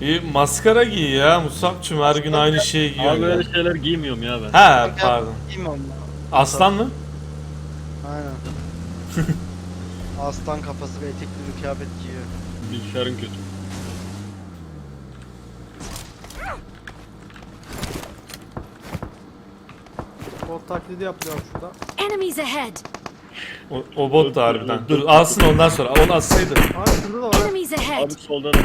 Bir maskara giy ya Musab'cım her gün aynı şeyi giyiyorsun. Abi ya. öyle şeyler giymiyorum ya ben. Ha pardon. Mi onlar? Aslan mı? Aynen. Aslan kafası ve etekli bir kıyafet giyiyor. Bilgisayarın kötü. Bot taklidi yapıyor şurada. Enemies ahead! O, o bot da harbiden. Dur alsın ondan sonra. Onu atsaydı. Abi şurada da var. Enemies ahead! Abi solda da.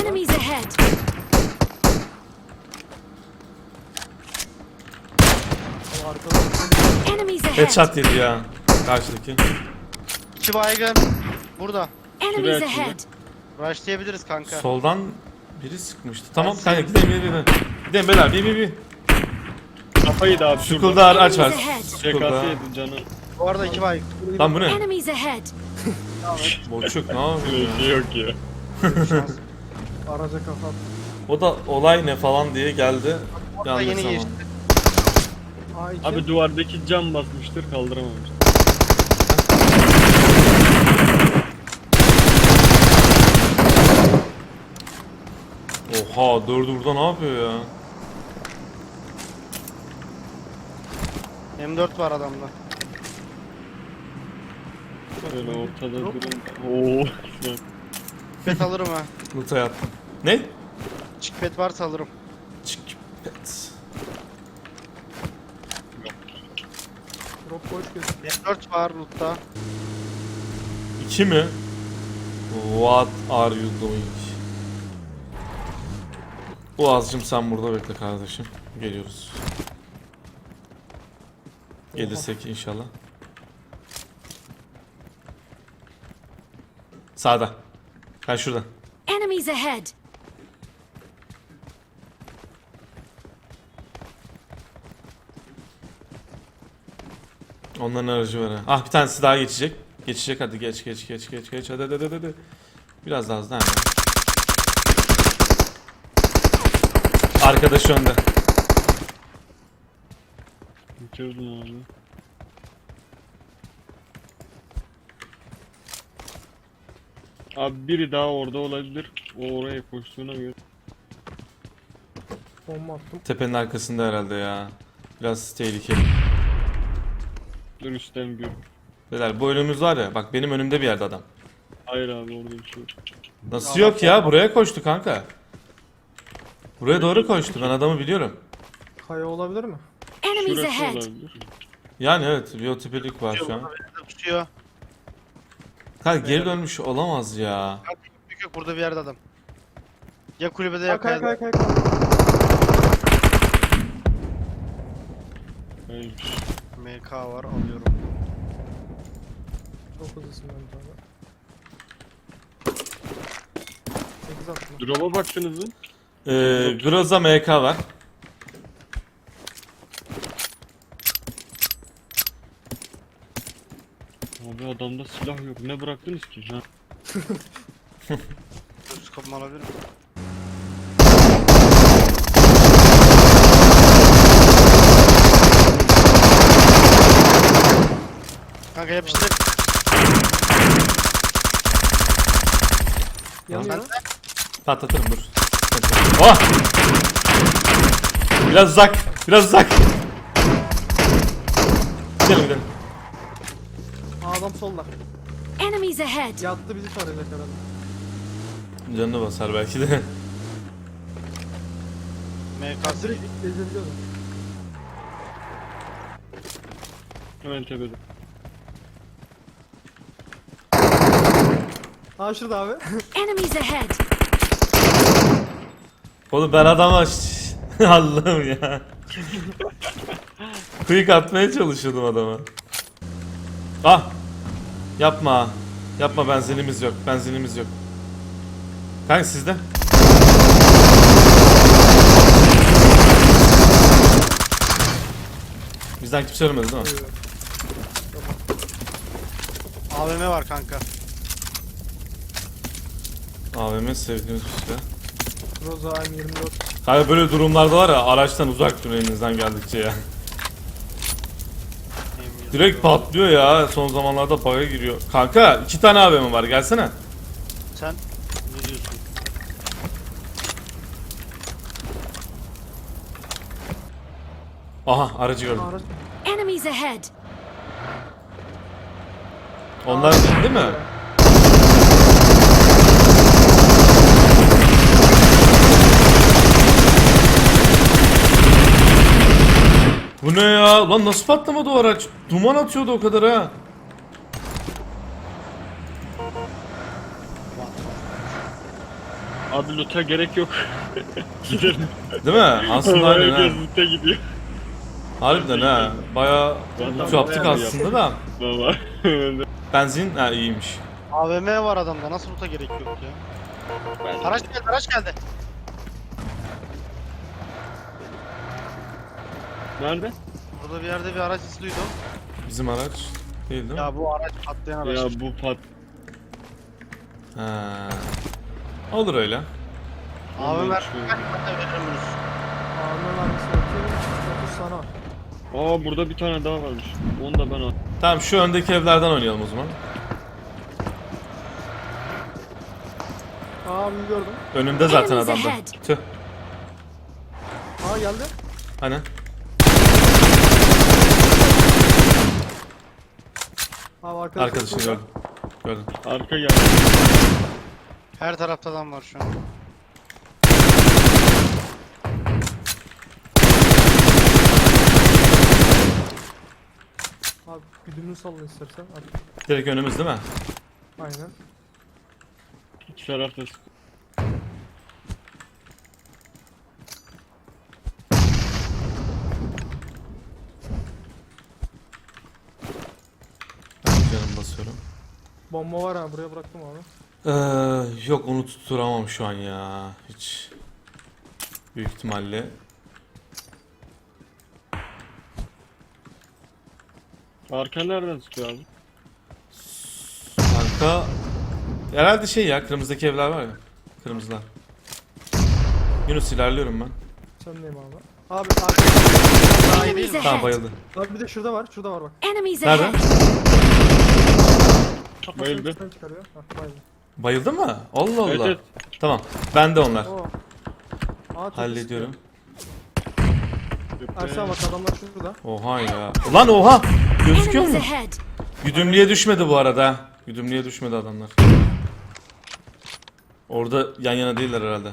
Enemies ahead! Arkada. Enemies ahead! Headshot yedi ya. Karşıdaki. İki baygın. Burada. Enemies Şuraya ahead! Rushlayabiliriz kanka. Soldan biri sıkmıştı. Tamam kanka gidelim gidelim gidelim. Gidelim beyler bir bir bir. Kafayı da abi şurada. Skull'da aç var. Enemies ahead! Skull'da. CKS yedi canı. Bu arada iki baygın. Lan bu ne? Enemies ahead! Boçuk ne yapıyor şey yok ya. Araca kafa attı. O da olay ne falan diye geldi. Orada Yanlış yeni zaman. Geçti. A2. Abi duvardaki cam basmıştır kaldıramamıştır. Oha dördü burada ne yapıyor ya? M4 var adamda. Böyle ortada durun. Oo. Pet alırım ha. Loot'a yattım. Ne? Çık pet varsa alırım. Çık Drop boş gözüküyor. M4 var lootta. İki mi? What are you doing? Boğazcım sen burada bekle kardeşim. Geliyoruz. Gelirsek inşallah. Sağda. Ben şurada. Enemies ahead! Onların aracı var ha. Ah bir tanesi daha geçecek. Geçecek hadi geç geç geç geç geç hadi hadi hadi hadi. Biraz daha hızlı hemen. Arkadaş önde. Bitirdim abi. Abi biri daha orada olabilir. O oraya koştuğuna göre. Bomba attım. Tepenin arkasında herhalde ya. Biraz tehlikeli. Dur üstten gör. Beyler bu önümüz var ya bak benim önümde bir yerde adam. Hayır abi orada bir şey yok. Nasıl yok ya buraya koştu kanka. Buraya doğru koştu ben adamı biliyorum. Kaya olabilir mi? Enemies Şurası ahead! olabilir. Yani evet bir otopilik var şu an. Tutuyor. Kanka geri dönmüş olamaz ya. Kanka yok yok burada bir yerde adam. Ya kulübede ya Kay kay kayada. kay kay. Hayırmış. MK var alıyorum. Çok hızlısın ben abi. 8 attım. Drop'a baktınız mı? Ee, Groza MK var. Abi adamda silah yok. Ne bıraktınız ki? Ha. Dur skopumu alabilir miyim? Kanka yapıştır. Yanıyor. Patlatırım dur. Oh! Biraz uzak. Biraz uzak. Gidelim gidelim. Aa, adam solda. Enemies ahead! Yattı bizi tarayacak herhalde. Canını basar belki de. MK Direkt gezebiliyorum. Hemen tepede. Aa şurada abi. Enemies ahead! Oğlum ben adama Allah'ım ya. Quick atmaya çalışıyordum adama. Ah! Yapma. Yapma benzinimiz yok. Benzinimiz yok. Kanka sizde? Bizden kimse ölmedi değil mi? AVM var kanka. AVM sevdiğimiz bir silah. Roza M24. Kanka böyle durumlarda var ya araçtan uzak durun elinizden geldikçe ya. Direkt patlıyor ya son zamanlarda bug'a giriyor. Kanka iki tane AVM var gelsene. Sen ne diyorsun? Aha aracı gördüm. Enemies ahead! Onlar değil, değil mi? Bu ne ya? Lan nasıl patlamadı o araç? Duman atıyordu o kadar ha. Abi loot'a gerek yok. Gidelim. Değil mi? Aslında aynen ha. Loot'a gidiyor. Harbiden ha. Bayağı loot yaptık aslında da. Baba. Benzin ha iyiymiş. AVM var adamda. Nasıl loot'a gerek yok ya? Araç geldi, araç geldi. Nerede? Burada bir yerde bir araç sesi duydum. Bizim araç değil değil mi? Ya bu araç patlayan araç. Ya bu pat. Ha. Olur öyle. AVM ver. Bunu? 30 tane var. Aa burada bir tane daha varmış. Onu da ben al. Tamam şu öndeki evlerden oynayalım o zaman. Aa bir gördüm. Önümde zaten adam da. Tüh. Aa geldi. Hani? Abi arkadaş. Arkadaşını gördüm. Gördüm. Arka geldi. Her tarafta adam var şu an. Abi güdümünü salla istersen. Hadi. Direkt önümüz değil mi? Aynen. İki tarafta basıyorum. Bomba var ha buraya bıraktım abi. Ee, yok onu tutturamam şu an ya. Hiç. Büyük ihtimalle. Arka nereden sıkıyor abi? Arka... Herhalde şey ya kırmızıdaki evler var ya. Kırmızılar. Yunus ilerliyorum ben. Sen neyim abi? Abi, abi, Daha iyi değil Enemies mi? Tamam ahead! bayıldı. abi bir de şurada var. Şurada var bak. Enemies Nerede? Kafasını Bayıldı. üstten çıkarıyor. Hah bayıldı. Bayıldı mı? Allah Allah. Evet evet. Tamam. Ben de onlar. Oo. Aa, çok Hallediyorum. sıkıyor. Ersan bak adamlar şurada. Oha ya. Lan oha! Gözüküyor Enemies mu? ahead! Güdümlüğe düşmedi bu arada. Güdümlüğe düşmedi adamlar. Orada yan yana değiller herhalde.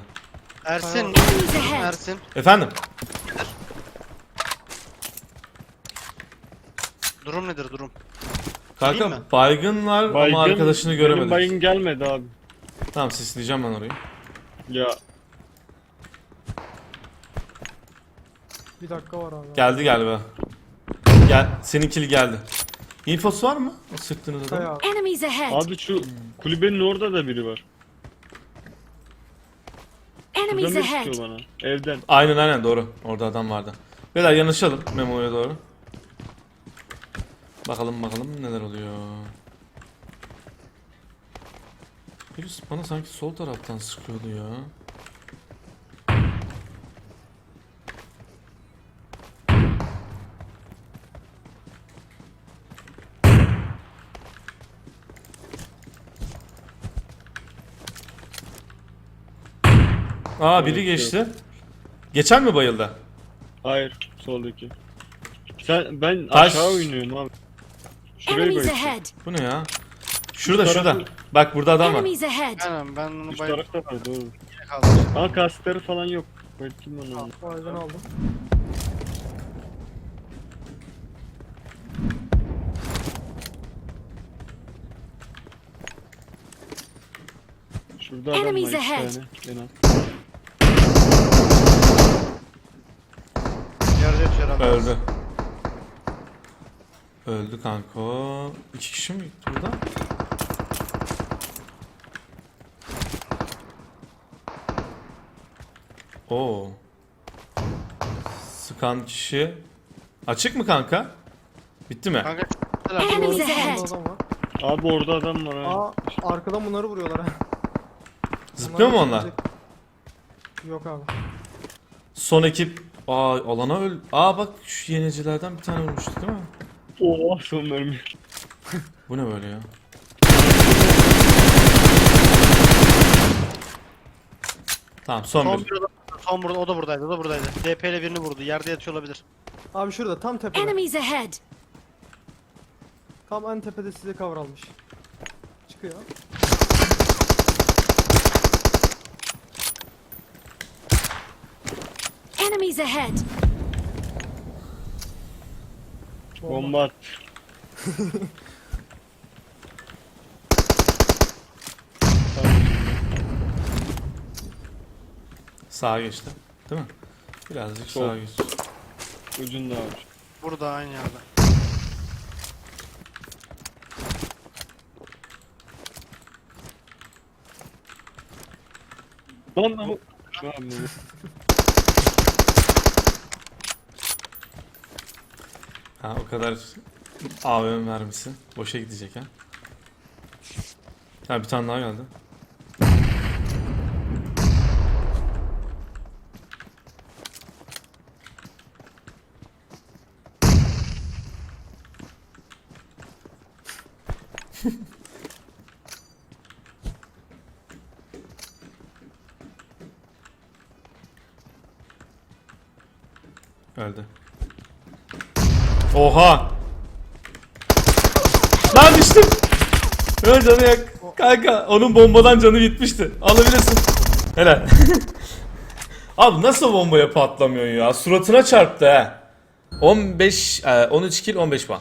Ersin. Enemies ahead! Ersin. Efendim? Durum nedir durum? Kanka mi? baygınlar ama arkadaşını Benim göremedik. baygın gelmedi abi. Tamam sisleyeceğim ben orayı. Ya Bir dakika var abi. Geldi galiba. Gel, seninkili geldi. Infosu var mı? O sıktığınız adam. abi. Enemies ahead! abi şu kulübenin orada da biri var. Enemies ahead! bana. Evden. Aynen aynen doğru. Orada adam vardı. Beyler yanışalım Memo'ya doğru. Bakalım bakalım neler oluyor. Birisi bana sanki sol taraftan sıkıyordu ya. Aa biri geçti. Geçen mi bayıldı? Hayır soldaki. Sen ben Taş- aşağı oynuyorum abi. Şurayı Enemies bırak. ahead! Bu ne ya? Şurada şurada. tarafı- Bak burada adam var. Enemies ahead! Aynen ben onu Üst bayıldım tarafta var doğru. kaldım. Ama kaskları falan yok. Bakayım onu. Bayıldan aldım. Şurada adam var Enemies iki ahead. tane. En az. Yerde yatıyor adam. Öldü. Öldü kanko. İki kişi mi gitti burada? Oo. Sıkan kişi Açık mı kanka? Bitti mi? Kanka. Enemies ahead! Abi orada adam var ha. Aa arkadan bunları vuruyorlar ha. Zıplıyor mu onlar? Yok abi. Son ekip Aa alana öl. Aa bak şu yenicilerden bir tane vurmuştu değil mi? Oo son mermi. Bu ne böyle ya? Tamam son Son bir. bir o da, son burada, o da buradaydı, o da buradaydı. DP ile birini vurdu, yerde yatıyor olabilir. Abi şurada tam tepede. Enemies ahead! Tam en tepede size kavralmış. Çıkıyor. Enemies ahead! Bomba at. Sağa geçti. Değil mi? Birazcık Sol. sağa geçti. Ucunda abi. Burada aynı yerde. Lan lan. Abi, bu- Ha o kadar AVM mermisi. Boşa gidecek ha. Ha bir tane daha geldi. Öldü. Oha! Lan düştüm. Öl canı yak. Kanka onun bombadan canı bitmişti. Alabilirsin. Helal. Abi nasıl bombaya patlamıyorsun ya? Suratına çarptı ha. 15, e, 13 kill 15 puan.